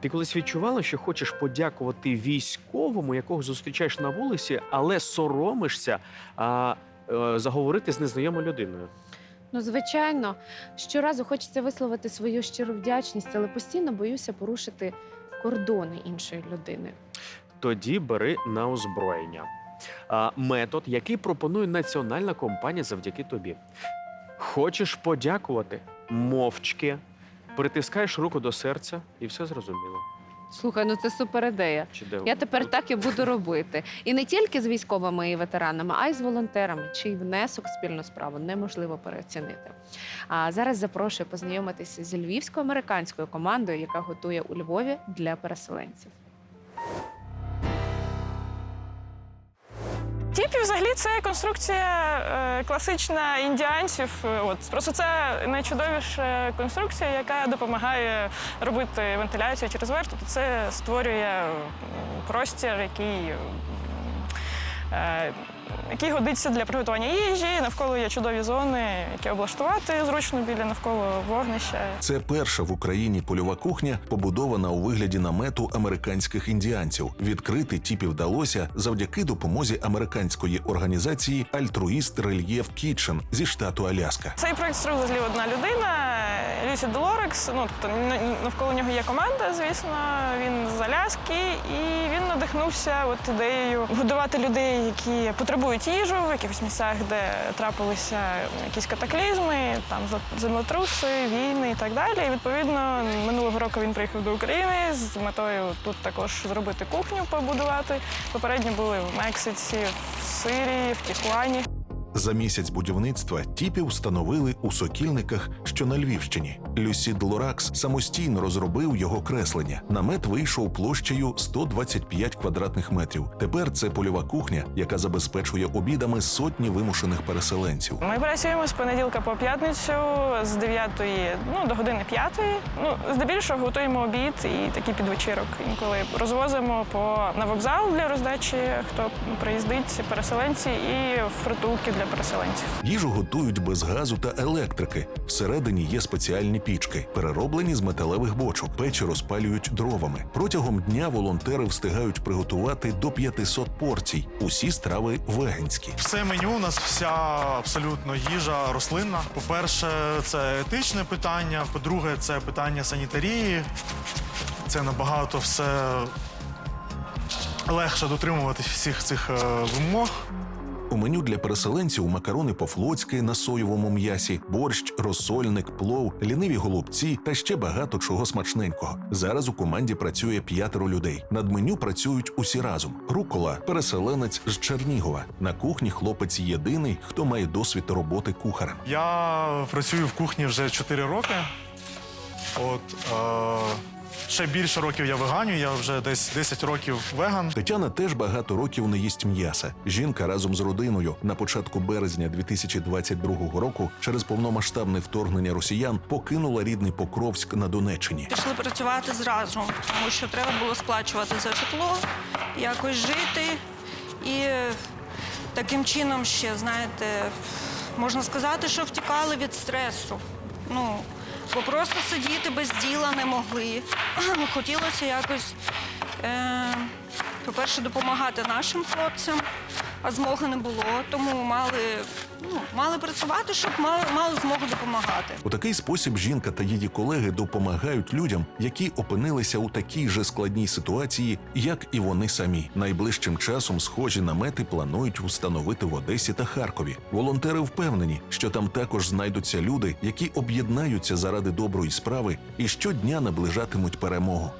Ти колись відчувала, що хочеш подякувати військовому, якого зустрічаєш на вулиці, але соромишся а, е, заговорити з незнайомою людиною? Ну, звичайно, щоразу хочеться висловити свою щиру вдячність, але постійно боюся порушити кордони іншої людини. Тоді бери на озброєння. А, метод, який пропонує національна компанія завдяки тобі. Хочеш подякувати мовчки, притискаєш руку до серця і все зрозуміло. Слухай, ну це супер ідея. Чи де Я тепер так і буду робити. І не тільки з військовими і ветеранами, а й з волонтерами, чий внесок в спільну справу неможливо переоцінити. А зараз запрошую познайомитися з львівсько-американською командою, яка готує у Львові для переселенців. Тіпі взагалі це конструкція класична індіанців. Е, От просто це найчудовіша конструкція, яка допомагає робити вентиляцію через верх. Тобто це створює простір, який. Який годиться для приготування їжі, навколо є чудові зони, які облаштувати зручно біля навколо вогнища. Це перша в Україні польова кухня, побудована у вигляді намету американських індіанців. Відкрити тіпі вдалося завдяки допомозі американської організації Альтруїст Рельєф Кітчен зі штату Аляска. Цей проект створила взагалі одна людина, Люсі Делорекс. Ну, тобто навколо нього є команда, звісно. Він з Аляски, і він надихнувся от ідеєю годувати людей, які потребують їжу в якихось місцях, де трапилися якісь катаклізми, там землетруси, війни і так далі. І відповідно минулого року він приїхав до України з метою тут також зробити кухню, побудувати. Попередньо були в Мексиці, в Сирії, в Тіхуані. За місяць будівництва тіпі встановили у сокільниках, що на Львівщині. Люсід Лоракс самостійно розробив його креслення. Намет вийшов площею 125 квадратних метрів. Тепер це польова кухня, яка забезпечує обідами сотні вимушених переселенців. Ми працюємо з понеділка по п'ятницю з 9 ну, до години 5. Ну, здебільшого готуємо обід і такий підвечірок. Інколи розвозимо по на вокзал для роздачі, хто приїздить, переселенці, і в притулки для переселенців. Їжу готують без газу та електрики. Всередині є спеціальні пічки, перероблені з металевих бочок. Печі розпалюють дровами. Протягом дня волонтери встигають приготувати до 500 порцій. Усі страви веганські. Все меню у нас вся абсолютно їжа рослинна. По-перше, це етичне питання. По-друге, це питання санітарії. Це набагато все легше дотримуватись всіх цих е, вимог. У меню для переселенців макарони по-флотськи на соєвому м'ясі, борщ, розсольник, плов, ліниві голубці та ще багато чого смачненького. Зараз у команді працює п'ятеро людей. Над меню працюють усі разом. Рукола переселенець з Чернігова. На кухні хлопець єдиний, хто має досвід роботи кухарем. Я працюю в кухні вже 4 роки. От е, ще більше років я веганю, я вже десь 10 років веган. Тетяна теж багато років не їсть м'яса. Жінка разом з родиною на початку березня 2022 року через повномасштабне вторгнення росіян покинула рідний Покровськ на Донеччині. Пішли працювати зразу, тому що треба було сплачувати за житло, якось жити. І таким чином ще, знаєте, можна сказати, що втікали від стресу. Ну, бо просто сидіти без діла не могли. Хотілося якось, е, по-перше, допомагати нашим хлопцям, а змоги не було, тому мали, ну, мали працювати, щоб мали, мали змогу допомагати. У такий спосіб жінка та її колеги допомагають людям, які опинилися у такій же складній ситуації, як і вони самі. Найближчим часом схожі намети планують встановити в Одесі та Харкові. Волонтери впевнені, що там також знайдуться люди, які об'єднаються заради доброї справи і щодня наближатимуть перемогу.